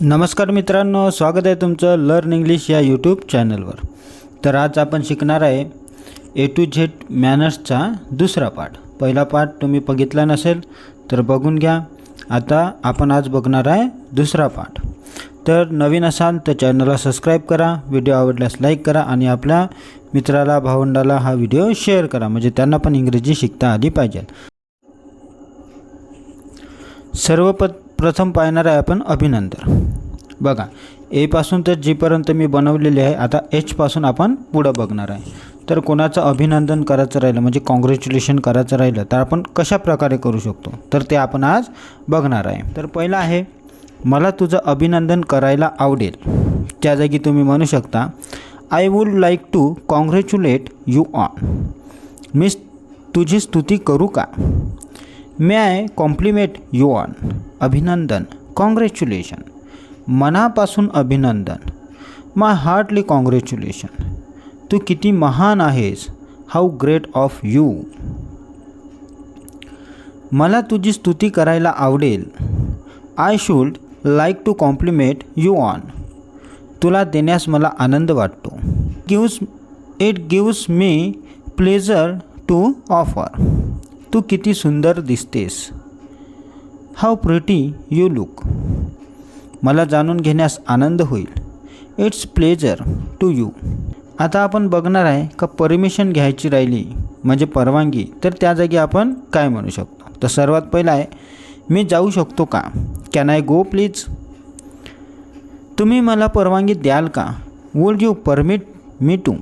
नमस्कार मित्रांनो स्वागत आहे तुमचं लर्न इंग्लिश या यूट्यूब चॅनलवर तर आज आपण शिकणार आहे ए टू झेड मॅनर्सचा दुसरा पाठ. पहिला पाठ तुम्ही बघितला नसेल तर बघून घ्या. आता आपण आज बघणार आहे दुसरा पाठ. तर नवीन असाल तर चॅनलला सबस्क्राईब करा व्हिडिओ आवडल्यास लाईक करा आणि आपल्या मित्राला भावंडाला हा व्हिडिओ शेअर करा. म्हणजे त्यांना पण इंग्रजी शिकता आली पाहिजे. सर्वप प्रथम पाहणार आहे आपण अभिनंदन. बघा एपासून तर जीपर्यंत मी बनवलेले आहे. आता एचपासून आपण पुढं बघणार आहे. तर कोणाचं अभिनंदन करायचं राहिलं म्हणजे कॉंग्रॅच्युलेशन करायचं राहिलं तर आपण कशा प्रकारे करू शकतो? तर ते आपण आज बघणार आहे. तर पहिलं आहे मला तुझं अभिनंदन करायला आवडेल. त्या जागी तुम्ही म्हणू शकता I would like to congratulate you on मी तुझी स्तुती करू का? May I compliment you on अभिनंदन. कॉंग्रॅच्युलेशन मनापासून अभिनंदन. माय हार्टली कॉंग्रॅच्युलेशन तू किती महान आहेस. हाऊ ग्रेट ऑफ यू मला तुझी स्तुती करायला आवडेल. I should like to compliment you on तुला देण्यास मला आनंद वाटतो. Gives it gives me pleasure to offer तू किती सुंदर दिसतेस. हाऊ प्रिटी यू लुक मला जाणून घेण्यास आनंद होईल. इट्स प्लेजर टू यू आता आपण बघणार आहे का परमिशन घ्यायची राहिली म्हणजे परवानगी. तर त्या जागी आपण काय म्हणू शकतो? तर सर्वात पहिला आहे मी जाऊ शकतो का? कॅन आय गो प्लीज तुम्ही मला परवानगी द्याल का? Would you permit me to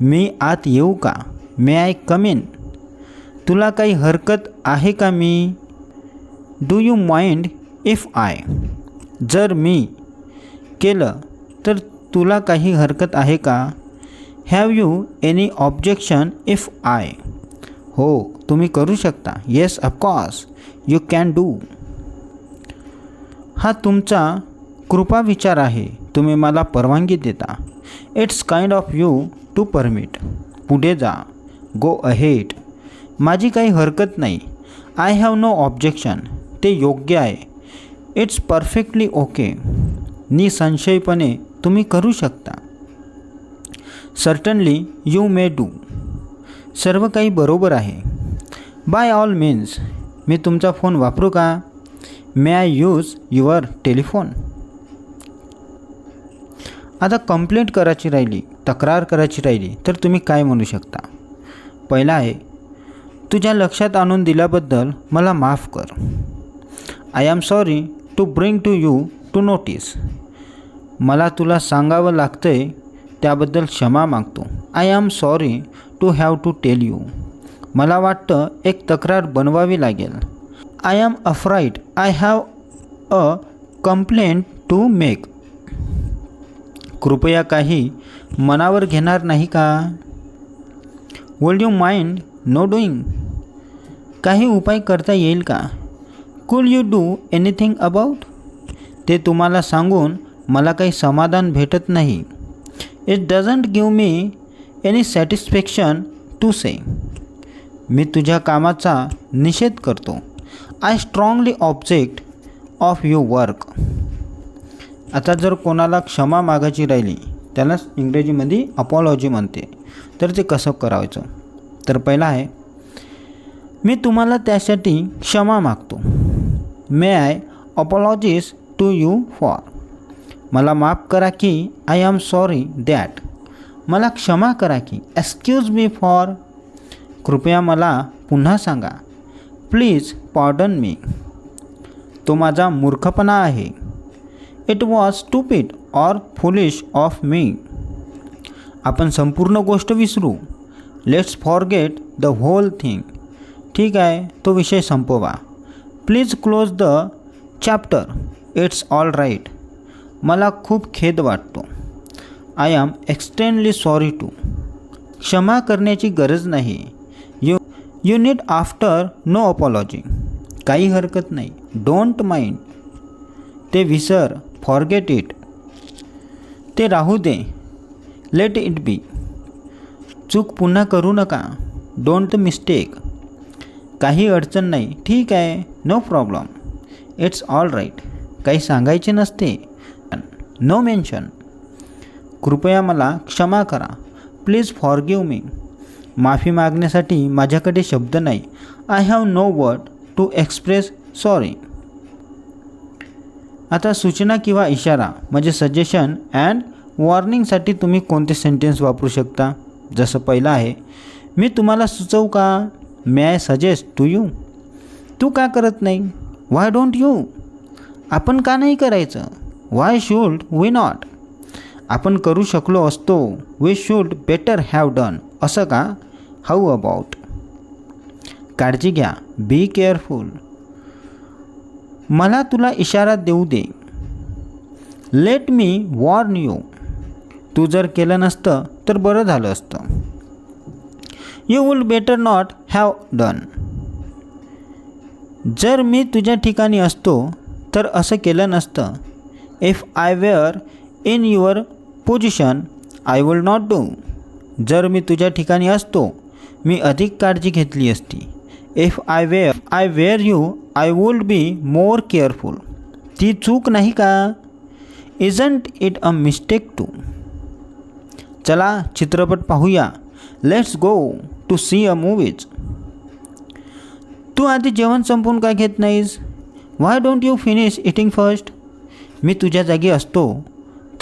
मी आत येऊ का? मे आय कम इन तुला काही हरकत आहे का मी? Do you mind if I जर मी केलं तर तुला काही हरकत आहे का? Have you any objection if I हो तुम्ही करू शकता. Yes of course you can do हा तुमचा कृपा विचार आहे. तुम्ही मला परवानगी देता. It's kind of you to permit पुढे जा. गो अहेड माझी काही हरकत नाही. आय हॅव नो ऑब्जेक्शन ते योग्य आहे. इट्स परफेक्टली ओके निसंशयपणे तुम्ही करू शकता. सर्टनली यू मे डू सर्व काही बरोबर आहे. बाय ऑल मीन्स मी तुमचा फोन वापरू का? May I use your telephone आता कंप्लेंट करायची राहिली तक्रार करायची राहिली तर तुम्ही काय म्हणू शकता? पहिला आहे तुझ्या लक्षात आणून दिल्याबद्दल मला माफ कर. I am sorry to bring to you to notice मला तुला सांगावं लागतं आहे त्याबद्दल क्षमा मागतो. I am sorry to have to tell you मला वाटतं एक तक्रार बनवावी लागेल. I am afraid I have a complaint to make कृपया काही मनावर घेणार नाही का? Would you mind no doing काही उपाय करता येईल का? Could you do anything about ते तुम्हाला सांगून मला काही समाधान भेटत नाही. It doesn't give me any satisfaction to say मी तुझ्या कामाचा निषेध करतो. I strongly object of you work आता जर कोणाला क्षमा मागायची राहिली त्याला इंग्रजीमध्ये अपॉलॉजी म्हणते. तर ते कसं करायचं? तर पहिला आहे मी तुम्हाला त्यासाठी क्षमा मागतो. May I apologies to you for मला माफ़ करा की आय एम सॉरी दॅट मला क्षमा करा की. एक्सक्यूज मी फॉर कृपया मला पुन्हा सांगा. प्लीज़ पॉर्डन मी तो माझा मूर्खपणा आहे. It was stupid or foolish of me आपण संपूर्ण गोष्ट विसरू. Let's forget the whole thing ठीक आहे तो विषय संपवा. Please close the chapter it's all right मला खूप खेद वाटतो. I am extendedly sorry to क्षमा करण्याची गरज नाही. You you need after no apology काही हरकत नाही. डोंट माइंड ते विसर. फॉरगेट इट ते राहू दे. लेट इट बी चूक पुन्हा करू नका. डोंट मिस्टेक काही अडचण नाही. ठीक आहे. No problem it's all right काही सांगायचे नसते. नो मेन्शन कृपया मला क्षमा करा. प्लीज फॉरगिव मी माफी मागण्यासाठी माझ्याकडे शब्द नाही. I have no word to express sorry आता सूचना किंवा इशारा म्हणजे सजेशन अँड वॉर्निंगसाठी तुम्ही कोणते सेंटेन्स वापरू शकता? जसं पहिलं आहे मी तुम्हाला सुचवू का? May I suggest to you तू का करत नाही? वाय डोंट यू आपण का नाही करायचं? वाय शूड वी नॉट आपण करू शकलो असतो. We should better have done असं का? हाऊ अबाउट काळजी घ्या. बी केअरफुल मला तुला इशारा देऊ दे. लेट मी वॉर्न यू तू जर केलं नसतं तर बरं झालं असतं. You will better not have done जर मी तुझ्या ठिकाणी असतो तर असं केलं नसतं. If I were in your position I will not do जर मी तुझ्या ठिकाणी असतो मी अधिक काळजी घेतली असती. If I were I were you I will be more careful ती चूक नाही का? Isn't it a mistake to चला चित्रपट पाहूया. Let's go to see a movies तू आधी जेवण संपून काय घेत नाहीस? Why don't you finish eating first मी तुझ्या जागी असतो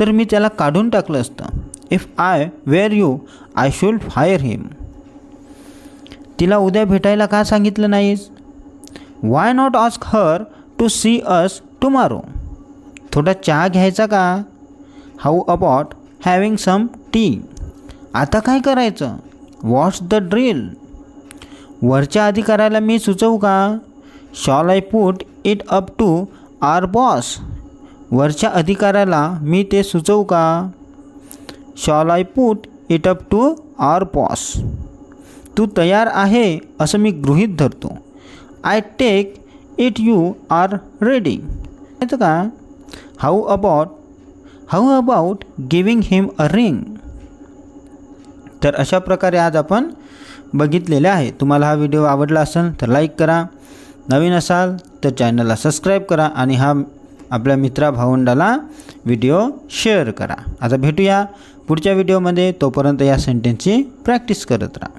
तर मी त्याला काढून टाकलं असतं. If I were you I should fire him तिला उद्या भेटायला का सांगितलं नाहीस? Why not ask her to see us tomorrow थोडा चहा घ्यायचा का? How about having some tea आता काय करायचं? वॉट्स द ड्रिल वरच्या अधिकाऱ्याला मी सुचवू का? Shall I put it up to our boss वरच्या अधिकाऱ्याला मी ते सुचवू का? Shall I put it up to our boss तू तयार आहे असं मी गृहीत धरतो. I take it you are ready माहिती का? How about how about giving him a ring तर अशा प्रकारे आज आपण बघितलेले आहे. तुम्हाला हा व्हिडिओ आवडला असेल तर लाईक करा. नवीन असाल तर चॅनलला सबस्क्राईब करा आणि हा आपल्या मित्रा भावंडाला व्हिडिओ शेअर करा. आता भेटूया पुढच्या व्हिडिओमध्ये तोपर्यंत या सेंटेन्सची प्रॅक्टिस करत राहा.